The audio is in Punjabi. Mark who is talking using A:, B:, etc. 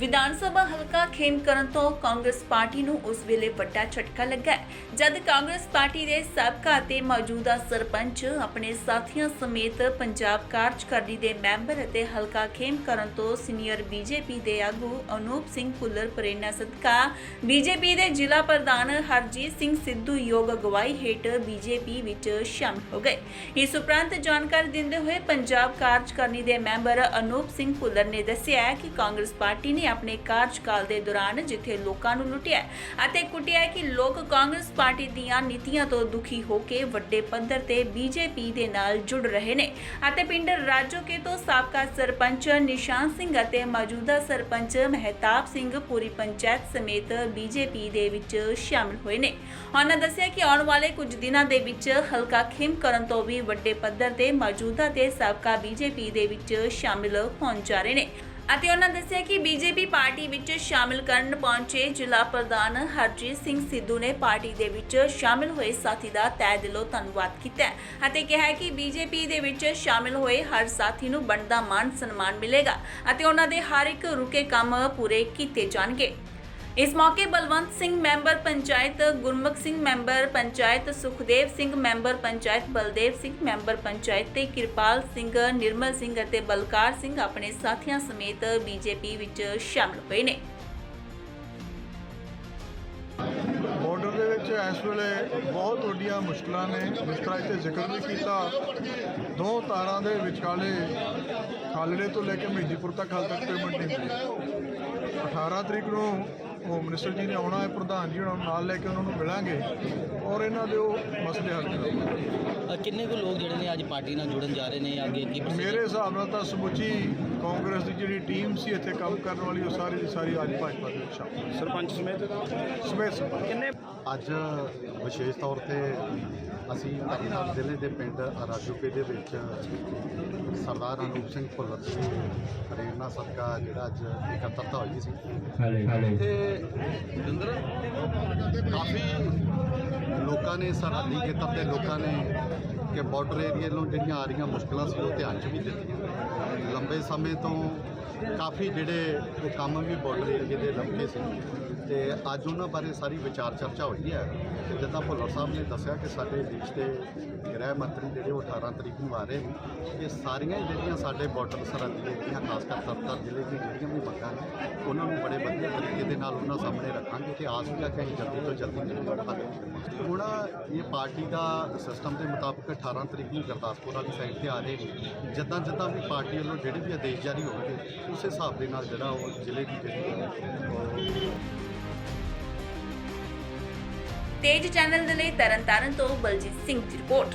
A: ਵਿਧਾਨ ਸਭਾ ਹਲਕਾ ਖੇਮਕਰਨ ਤੋਂ ਕਾਂਗਰਸ ਪਾਰਟੀ ਨੂੰ ਉਸ ਵੇਲੇ ਵੱਡਾ ਝਟਕਾ ਲੱਗਾ ਜਦ ਕਾਂਗਰਸ ਪਾਰਟੀ ਦੇ ਸਾਬਕਾ ਅਤੇ ਮੌਜੂਦਾ ਸਰਪੰਚ ਆਪਣੇ ਸਾਥੀਆਂ ਸਮੇਤ ਪੰਜਾਬ ਕਾਰਜਕਾਰਨੀ ਦੇ ਮੈਂਬਰ ਅਤੇ ਹਲਕਾ ਖੇਮਕਰਨ ਤੋਂ ਸੀਨੀਅਰ ਬੀਜੇਪੀ ਦੇ ਆਗੂ ਅਨੂਪ ਸਿੰਘ ਭੁੱਲਰ ਪ੍ਰੇਰਣਾ ਸਦਕਾ ਬੀਜੇਪੀ ਦੇ ਜ਼ਿਲ੍ਹਾ ਪ੍ਰਧਾਨ ਹਰਜੀਤ ਸਿੰਘ ਸਿੱਧੂ ਯੋਗ ਅਗਵਾਈ ਹੇਠ ਬੀਜੇਪੀ ਵਿੱਚ ਸ਼ਾਮਲ ਹੋ ਗਏ। ਇਸ ਉਪਰੰਤ ਜਾਣਕਾਰੀ ਦਿੰਦੇ ਹੋਏ ਪੰਜਾਬ ਕਾਰਜਕਾਰਨੀ ਦੇ ਮੈਂਬਰ ਅਨੂਪ ਸਿੰਘ ਭੁੱਲਰ ਨੇ ਦੱਸਿਆ ਕਿ ਕਾਂਗਰਸ ਪਾਰਟੀ ਨੇ ਆਪਣੇ ਕਾਰਜਕਾਲ ਦੇ ਦੌਰਾਨ ਜਿੱਥੇ ਲੋਕਾਂ ਨੂੰ ਲੁੱਟਿਆ ਅਤੇ ਕੁੱਟਿਆ ਕਿ ਲੋਕ ਕਾਂਗਰਸ ਪਾਰਟੀ ਦੀਆਂ ਨੀਤੀਆਂ ਤੋਂ ਦੁਖੀ ਹੋ ਕੇ ਵੱਡੇ ਪੱਧਰ ਤੇ ਬੀਜੇਪੀ ਦੇ ਨਾਲ ਜੁੜ ਰਹੇ ਨੇ ਅਤੇ ਪਿੰਡ ਰਾਜੋਕੇ ਤੋਂ ਸਾਬਕਾ ਸਰਪੰਚ ਨਿਸ਼ਾਨ ਸਿੰਘ ਅਤੇ ਮੌਜੂਦਾ ਸਰਪੰਚ ਮਹਿਤਾਬ ਸਿੰਘ ਪੂਰੀ ਪੰਚਾਇਤ ਸਮੇਤ ਬੀਜੇਪੀ ਦੇ ਵਿੱਚ ਸ਼ਾਮਲ ਹੋਏ ਨੇ। ਉਹਨਾਂ ਦੱਸਿਆ ਕਿ ਆਉਣ ਵਾਲੇ ਕੁਝ ਦਿਨਾਂ ਦੇ ਵਿੱਚ ਹਲਕਾ ਖਿਮ ਕਰਨ ਤੋਂ ਵੀ ਵੱਡੇ ਪੱਧਰ ਤੇ ਮੌਜੂਦਾ ਤੇ ਸਾਬਕਾ ਬੀਜੇਪੀ ਦੇ ਵਿੱਚ ਸ਼ਾਮਲ ਹੋਣ ਜਾ ਰਹੇ ਨੇ। ਅਤੇ ਉਹਨਾਂ ਦੱਸਿਆ ਕਿ ਬੀਜੇਪੀ ਪਾਰਟੀ ਵਿੱਚ ਸ਼ਾਮਿਲ ਕਰਨ ਪਹੁੰਚੇ ਜ਼ਿਲ੍ਹਾ ਪ੍ਰਧਾਨ ਹਰਜੀਤ ਸਿੰਘ ਸਿੱਧੂ ਨੇ ਪਾਰਟੀ ਦੇ ਵਿੱਚ ਸ਼ਾਮਿਲ ਹੋਏ ਸਾਥੀ ਦਾ ਤਹਿ ਦਿਲੋਂ ਧੰਨਵਾਦ ਕੀਤਾ ਅਤੇ ਕਿਹਾ ਹੈ ਕਿ ਬੀਜੇਪੀ ਦੇ ਵਿੱਚ ਸ਼ਾਮਿਲ ਹੋਏ ਹਰ ਸਾਥੀ ਨੂੰ ਬਣਦਾ ਮਾਨ ਸਨਮਾਨ ਮਿਲੇਗਾ ਅਤੇ ਉਹਨਾਂ ਦੇ ਹਰ ਇੱਕ ਰੁਕੇ ਕੰਮ ਪੂਰੇ ਕੀਤੇ ਜਾਣਗੇ। ਇਸ ਮੌਕੇ Balwant Singh member panchayat, Gurmukh Singh member panchayat, Sukhdev Singh member panchayat, Baldev Singh member panchayat ਤੇ ਕਿਰਪਾਲ ਸਿੰਘ, ਨਿਰਮਲ ਸਿੰਘ ਅਤੇ ਬਲਕਾਰ ਸਿੰਘ ਆਪਣੇ ਸਾਥੀਆਂ ਸਮੇਤ ਬੀਜੇਪੀ ਵਿੱਚ ਸ਼ਾਮਲ ਹੋਏ ਨੇ।
B: ਬਾਰਡਰ ਦੇ ਵਿੱਚ ਇਸ ਵੇਲੇ ਬਹੁਤ ਵੱਡੀਆਂ ਮੁਸ਼ਕਲਾਂ ਨੇ। ਜਿਸ ਤਰ੍ਹਾਂ ਇੱਥੇ ਜ਼ਿਕਰ ਵੀ ਕੀਤਾ, ਦੋ ਤਾਰਾਂ ਦੇ ਵਿਚਾਲੇ ਖਾਲੜੇ ਤੋਂ ਲੈ ਕੇ ਮਹਿਦੀਪੁਰ ਤੱਕ ਹਾਲ ਤੱਕ ਪੇਮੈਂਟ ਨਹੀਂ ਮਿਲੀ 18 ਤਰੀਕ ਨੂੰ ਹੋਮ ਮਿਨਿਸਟਰ ਜੀ ਨੇ ਆਉਣਾ ਹੈ ਪ੍ਰਧਾਨ ਜੀ ਉਹਨਾਂ ਨੂੰ ਨਾਲ ਲੈ ਕੇ ਉਹਨਾਂ ਨੂੰ ਮਿਲਾਂਗੇ ਔਰ ਇਹਨਾਂ ਦੇ ਉਹ ਮਸਲੇ ਹੱਲ ਕਰਾਂਗੇ
C: ਕਿੰਨੇ ਕੁ ਲੋਕ ਜਿਹੜੇ ਨੇ ਅੱਜ ਪਾਰਟੀ ਨਾਲ ਜੁੜਨ ਜਾ ਰਹੇ ਨੇ ਅੱਗੇ ਕੀ?
B: ਮੇਰੇ ਹਿਸਾਬ ਨਾਲ ਤਾਂ ਸਮੁੱਚੀ ਕਾਂਗਰਸ ਦੀ ਜਿਹੜੀ ਟੀਮ ਸੀ ਇੱਥੇ ਕੰਮ ਕਰਨ ਵਾਲੀ ਉਹ ਸਾਰੀ ਦੀ ਸਾਰੀ ਅੱਜ ਭਾਜਪਾ ਦੇ ਵਿੱਚ ਸ਼ਾਮਲ
D: ਸਰਪੰਚ ਸਮੇਤ?
B: ਸਮੇਤ
D: ਕਿੰਨੇ?
E: ਅੱਜ ਵਿਸ਼ੇਸ਼ ਤੌਰ ਤੇ ਅਸੀਂ ਤਰਨਤਾਰਨ ਜ਼ਿਲ੍ਹੇ ਦੇ ਪਿੰਡ ਰਾਜੋਕੇ ਦੇ ਵਿੱਚ ਸਰਦਾਰ ਅਨੂਪ ਸਿੰਘ ਭੁੱਲਰ ਦੀ ਪ੍ਰੇਰਨਾ ਸਦਕਾ ਜਿਹੜਾ ਅੱਜ ਇਕੱਤਰਤਾ ਹੋਈ ਸੀ। ਤੇ ਕਾਫੀ ਲੋਕਾਂ ਨੇ ਸਰਹੱਦੀ ਖੇਤਰ ਦੇ ਲੋਕਾਂ ਨੇ ਕਿ ਬਾਰਡਰ ਏਰੀਏ ਨੂੰ ਜਿਹੜੀਆਂ ਆ ਰਹੀਆਂ ਮੁਸ਼ਕਲਾਂ ਸੀ, ਉਹ ਧਿਆਨ 'ਚ ਵੀ ਦਿੱਤੀਆਂ। ਲੰਬੇ ਸਮੇਂ ਤੋਂ ਕਾਫੀ ਜਿਹੜੇ ਕੰਮ ਵੀ ਬਾਰਡਰ ਏਰੀਏ ਦੇ ਲੰਬੇ ਸੀ। ਤੇ ਅੱਜ ਉਹਨਾਂ ਬਾਰੇ ਸਾਰੀ ਵਿਚਾਰ ਚਰਚਾ ਹੋਈ ਹੈ। ਤੇ ਜਿੱਦਾਂ ਭੁੱਲਰ ਸਾਹਿਬ ਨੇ ਦੱਸਿਆ ਕਿ ਸਾਡੇ ਦੇਸ਼ ਦੇ ਗ੍ਰਹਿ ਮੰਤਰੀ ਜਿਹੜੇ ਉਹ 18 ਤਰੀਕ ਨੂੰ ਆ ਰਹੇ ਨੇ, ਇਹ ਸਾਰੀਆਂ ਜਿਹੜੀਆਂ ਸਾਡੇ ਬਾਰਡਰ ਸਰਹੱਦੀ ਏਰੀਆ, ਖਾਸ ਕਰ ਤਰਨਤਾਰਨ ਜ਼ਿਲ੍ਹੇ ਦੀਆਂ ਜਿਹੜੀਆਂ ਵੀ ਮੰਗਾਂ ਨੇ, ਉਹਨਾਂ ਨੂੰ ਬੜੇ ਵਧੀਆ ਤਰੀਕੇ ਦੇ ਨਾਲ ਉਹਨਾਂ ਸਾਹਮਣੇ ਰੱਖਾਂਗੇ ਤੇ ਆਸ ਵੀ ਆ ਕਿ ਜਲਦੀ ਤੋਂ ਜਲਦੀ ਜਿਹੜੀ ਉਹ ਹੱਲ ਹੁਣ ਇਹ ਪਾਰਟੀ ਦਾ ਸਿਸਟਮ ਦੇ ਮੁਤਾਬਕ 18 ਤਰੀਕ ਨੂੰ ਗੁਰਦਾਸਪੁਰ ਵਾਲੀ ਸਾਈਡ ਤੇ ਆ ਰਹੇ ਨੇ। ਜਿੱਦਾਂ ਜਿੱਦਾਂ ਵੀ ਪਾਰਟੀ ਵੱਲੋਂ ਜਿਹੜੇ ਵੀ ਆਦੇਸ਼ ਜਾਰੀ ਹੋਣਗੇ, ਉਸ ਹਿਸਾਬ ਦੇ ਨਾਲ ਜਿਹੜਾ ਉਹ ਜ਼ਿਲ੍ਹੇ ਦੀ ਜਿਹੜੀ
A: ਤੇਜ ਚੈਨਲ ਦੇ ਲਈ ਤਰਨਤਾਰਨ ਤੋਂ ਬਲਜੀਤ ਸਿੰਘ ਦੀ ਰਿਪੋਰਟ।